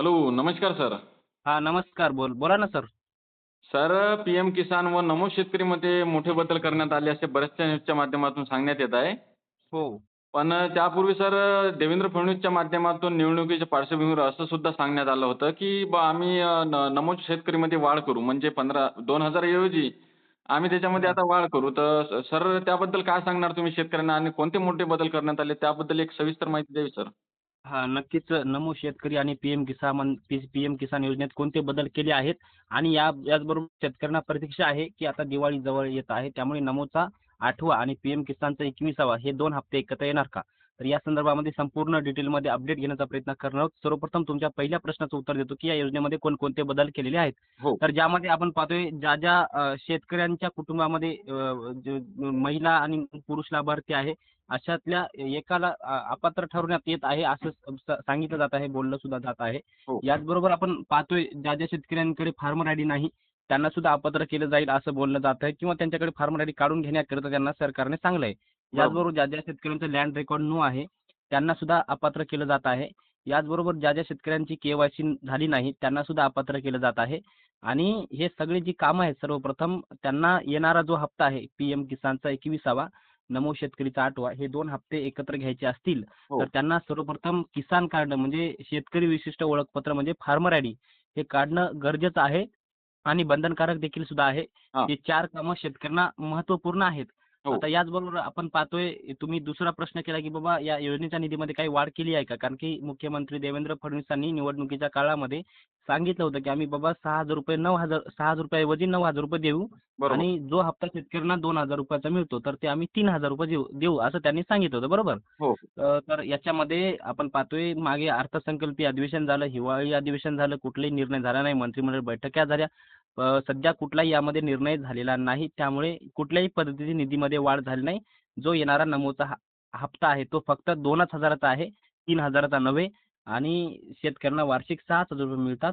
Hello नमस्कार sir. हा नमस्कार बोल बोला ना sir. Sir P M Kisan व नमो शेतकरीमध्ये मोठे बदल करण्यात आले असे बऱ्याचशा न्यूजच्या माध्यमातून सांगण्यात येत आहे. हो. पण त्यापूर्वी सर देवेंद्र फडणवीसच्या माध्यमातून निवडणुकीच्या पार्श्वभूमीवर असं सुद्धा सांगण्यात आलं होतं की बा आम्ही न- नमो शेतकरीमध्ये वाढ करू. म्हणजे पंधरा दोन हजार ऐवजी आम्ही त्याच्यामध्ये आता वाढ करू. तर सर त्याबद्दल काय सांगणार तुम्ही शेतकऱ्यांना? आणि कोणते मोठे बदल करण्यात आले? त्याबद्दल एक सविस्तर माहिती द्यावी सर. हा नक्कीच. नमो शेतकरी आणि पीएम किसान पीएम किसान योजनेत कोणते बदल केले आहेत? आणि या याचबरोबर शेतकऱ्यांना प्रतीक्षा आहे की आता दिवाळी जवळ येत आहे त्यामुळे नमोचा आठवा आणि पीएम किसानचा एकविसावा हे दोन हप्ते एकत्र येणार का? तर या संदर्भामध्ये संपूर्ण डिटेलमध्ये अपडेट घेण्याचा प्रयत्न करणार आहोत सर्वप्रथम तुमच्या पहिल्या प्रश्नाचं उत्तर देतो की या योजनेमध्ये कोणकोणते बदल केलेले आहेत हो. तर ज्यामध्ये आपण पाहतोय ज्या ज्या शेतकऱ्यांच्या कुटुंबामध्ये महिला आणि पुरुष लाभार्थी आहे अशातल्या एकाला अपात्र ठरवण्यात येत आहे असं सांगितलं जात आहे बोललं सुद्धा जात आहे हो. याचबरोबर आपण पाहतोय ज्या ज्या शेतकऱ्यांकडे फार्मर आयडी नाही त्यांना सुद्धा अपात्र केलं जाईल असं बोललं जात आहे किंवा त्यांच्याकडे फार्मर आयडी काढून घेण्याकरिता त्यांना सरकारने सांगलंय याचबरोबर ज्या ज्या शेतकऱ्यांचं लँड रेकॉर्ड नो आहे त्यांना सुद्धा अपात्र केलं जात आहे. याचबरोबर ज्या ज्या शेतकऱ्यांची केवायसी झाली नाही त्यांना सुद्धा अपात्र केलं जात आहे. आणि हे सगळी जी कामं आहेत सर्वप्रथम त्यांना येणारा जो हप्ता आहे पीएम किसानचा एकविसावा नमो शेतकरीचा आठवा हे दोन हप्ते एकत्र घ्यायचे असतील हो. तर त्यांना सर्वप्रथम किसान कार्ड म्हणजे शेतकरी विशिष्ट ओळखपत्र म्हणजे फार्मर आयडी हे काढणं गरजेचं आहे. आणि बंधनकारक देखील सुद्धा आहे. हा. हे चार कामं शेतकऱ्यांना महत्त्वपूर्ण आहेत. हो. आता याचबरोबर आपण पाहतोय तुम्ही दुसरा प्रश्न केला की बाबा या योजनेच्या निधीमध्ये काही वाढ केली आहे का? कारण की मुख्यमंत्री देवेंद्र फडणवीसांनी निवडणुकीच्या काळामध्ये सांगितलं होतं की आम्ही बाबा सहा हजार रुपये नऊ हजार सहा हजार रुपयाऐवजी नऊ हजार रुपये देऊ. बरोबर. आणि जो हप्ता शेतकऱ्यांना दोन हजार रुपयाचा मिळतो तर ते आम्ही तीन हजार रुपये देऊ देऊ असं त्यांनी सांगितलं होतं. बरोबर? हो. अ, तर याच्यामध्ये आपण पाहतोय मागे अर्थसंकल्पीय अधिवेशन झालं हिवाळी अधिवेशन झालं कुठलाही निर्णय झाला नाही मंत्रिमंडळ बैठका झाल्या. सध्या कुठलाही यामध्ये निर्णय झालेला नाही. त्यामुळे कुठल्याही पद्धतीची निधीमध्ये वाढ झाली नाही. जो येणारा नमोचा ह- हप्ता आहे तो फक्त दोनच हजाराचा आहे तीन हजाराचा नव्हे आणि शेतकऱ्यांना वार्षिक सहा हजार रुपये मिळतात.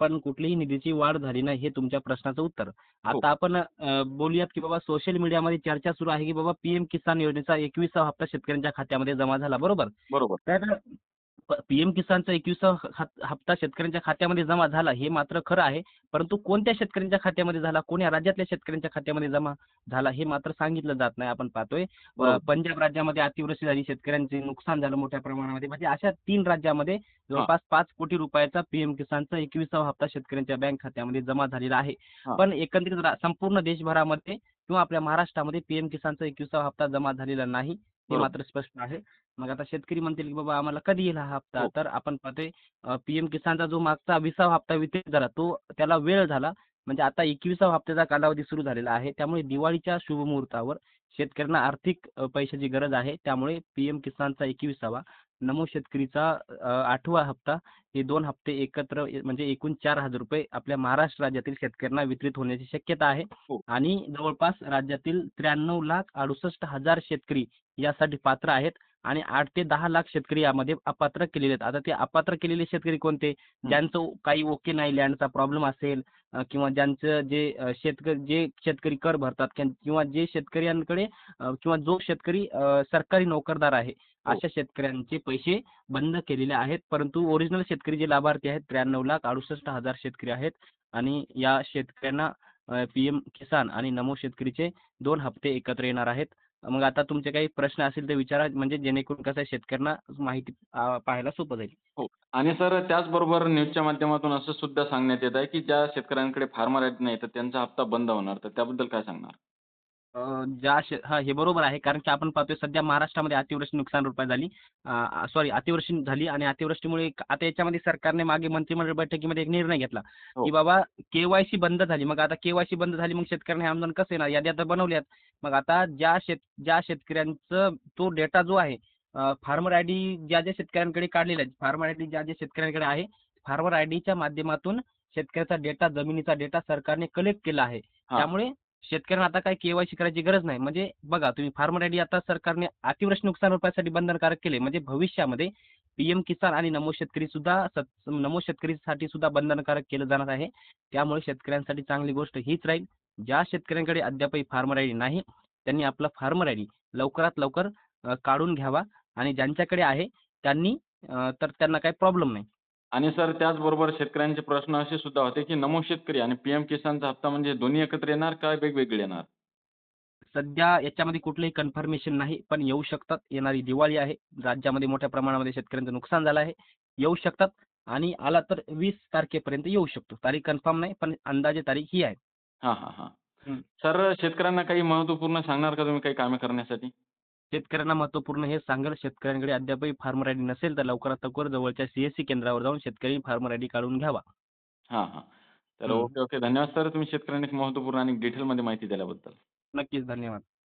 पण कुठलीही निधीची वाढ झाली नाही हे तुमच्या प्रश्नाचं उत्तर. आता आपण बोलूयात की बाबा सोशल मीडियामध्ये चर्चा सुरू आहे की बाबा पीएम किसान योजनेचा एकविसावा हप्ता शेतकऱ्यांच्या खात्यामध्ये जमा झाला. बरोबर? बरोबर. तर पीएम किसानचा एकविसावा हप- हप्ता शेतकऱ्यांच्या खात्यामध्ये जमा झाला हे मात्र खरं आहे परंतु कोणत्या शेतकऱ्यांच्या खात्यामध्ये झाला कोण्या राज्यातल्या शेतकऱ्यांच्या खात्यामध्ये जमा झाला हे मात्र सांगितलं जात नाही आपण पाहतोय बरोबर. पंजाब राज्यामध्ये अतिवृष्टी झाली शेतकऱ्यांचे नुकसान झालं मोठ्या प्रमाणामध्ये म्हणजे अशा तीन राज्यामध्ये जवळपास पाच कोटी रुपयाचा पीएम किसानचा एकविसावा हप्ता शेतकऱ्यांच्या बँक खात्यामध्ये जमा झालेला आहे हा. पण एकंदरीत संपूर्ण देशभरामध्ये किंवा आपल्या महाराष्ट्रामध्ये पीएम किसानचा एकविसावा हप्ता जमा झालेला नाही हे. मात्र स्पष्ट आहे मग आता शेतकरी म्हणतील की बाबा आम्हाला कधी येईल हा हप्ता? हो. तर आपण पाहतोय पीएम किसानचा जो मागचा विसावा हप्ता वितरित झाला तो त्याला वेळ झाला. म्हणजे आता एकविसावा हप्त्याचा कालावधी सुरू झालेला आहे. त्यामुळे दिवाळीच्या शुभमुहूर्तावर शेतकऱ्यांना आर्थिक अ, पैशाची गरज आहे. त्यामुळे पीएम किसानचा एकविसावा नमो शेतकरीचा अ, आठवा हप्ता हे दोन हप्ते एकत्र ए- म्हणजे एकूण चार हजार रुपये आपल्या महाराष्ट्र राज्यातील शेतकऱ्यांना वितरित होण्याची शक्यता आहे. हो. आणि जवळपास राज्यातील त्र्याण्णव लाख अडुसष्ट हजार शेतकरी यासाठी पात्र आहेत. आणि आठ ते दहा लाख शेतकरी यामध्ये अपात्र केलेले आहेत. आता ते अपात्र केलेले शेतकरी कोणते? ज्यांचं काही ओके नाही लँडचा प्रॉब्लेम असेल किंवा ज्यांचं जे शेतकरी जे शेतकरी कर भरतात किंवा जे शेतकऱ्यांकडे किंवा जो शेतकरी सरकारी नोकरदार आहे हो. अशा शेतकऱ्यांचे पैसे बंद केलेले आहेत. परंतु ओरिजिनल शेतकरी जे लाभार्थी आहेत त्र्याण्णव लाख अडुसष्ट हजार शेतकरी आहेत. आणि या शेतकऱ्यांना पीएम किसान आणि नमो शेतकरीचे दोन हप्ते एकत्र येणार आहेत. मग आता तुमचे काही प्रश्न असतील तर विचारा म्हणजे जेणेकरून कसं आहे शेतकऱ्यांना माहिती पाहायला सोपं जाईल. हो. आणि सर त्याचबरोबर न्यूजच्या माध्यमातून असं सुद्धा सांगण्यात येत आहे की ज्या शेतकऱ्यांकडे फार्मर आहेत नाही तर त्यांचा हप्ता बंद होणार. तर त्याबद्दल काय सांगणार? ज्या शे हा हे बरोबर आहे. कारण की आपण पाहतोय सध्या महाराष्ट्रामध्ये अतिवृष्टी नुकसान भरपाई झाली. सॉरी अतिवृष्टी झाली आणि अतिवृष्टीमुळे एक- आता याच्यामध्ये सरकारने मागे मंत्रिमंडळ बैठकीमध्ये एक निर्णय घेतला हो. की बाबा केवायसी बंद झाली. मग आता केवायसी बंद झाली मग शेतकऱ्यांनी आंदोलन कसं येणार? यादी आता बनवल्यात. मग आता ज्या शेत ज्या शेतकऱ्यांचं तो डेटा जो आहे फार्मर आय डी ज्या ज्या शेतकऱ्यांकडे काढलेला आहे फार्मर आय डी ज्या ज्या शेतकऱ्यांकडे आहे फार्मर आय डीच्या माध्यमातून शेतकऱ्याचा डेटा जमिनीचा डेटा सरकारने कलेक्ट केला आहे. हा. त्यामुळे शेतकऱ्यांना आता काय केवायसी करायची गरज नाही. म्हणजे बघा तुम्ही फार्मर आयडी आता सरकारने अतिवृष्टी नुकसान भरपाईसाठी बंधनकारक केले. म्हणजे भविष्यामध्ये पीएम किसान आणि नमो शेतकरी सुद्धा सत- नमो शेतकरीसाठी सुद्धा बंधनकारक केलं जाणार आहे. त्यामुळे शेतकऱ्यांसाठी चांगली गोष्ट हीच राहील. ज्या शेतकऱ्यांकडे अद्यापही फार्मर आयडी नाही त्यांनी आपला फार्मर आयडी लवकरात लवकर काढून घ्यावा. आणि ज्यांच्याकडे आहे त्यांनी तर त्यांना काही प्रॉब्लेम नाही. आणि सर त्याचबरोबर शेतकऱ्यांचे प्रश्न असे सुद्धा होते की नमो शेतकरी आणि पीएम किसानचा हप्ता म्हणजे दोन्ही एकत्र येणार का वेगवेगळे येणार? सध्या याच्यामध्ये कुठलंही कन्फर्मेशन नाही पण येऊ शकतात. येणारी दिवाळी आहे. राज्यामध्ये मोठ्या प्रमाणामध्ये शेतकऱ्यांचं नुकसान झालं आहे. येऊ शकतात आणि आला तर वीस तारखेपर्यंत येऊ शकतो. तारीख कन्फर्म नाही पण अंदाजे तारीख ही आहे. हा हा हा. हं. सर शेतकऱ्यांना काही महत्त्वपूर्ण सांगणार का तुम्ही काही कामे करण्यासाठी? शेतकऱ्यांना महत्त्वपूर्ण हे सांगेल. शेतकऱ्यांकडे अद्यापही फार्मर आयडी नसेल तर लवकरात लवकर जवळच्या सीएससी केंद्रावर जाऊन शेतकरी फार्मर आयडी काढून घ्यावा. हा हा. तर. Okay okay. धन्यवाद सर. तुम्ही शेतकऱ्यांना एक महत्त्वपूर्ण आणि डिटेलमध्ये माहिती दिल्याबद्दल. नक्कीच. धन्यवाद.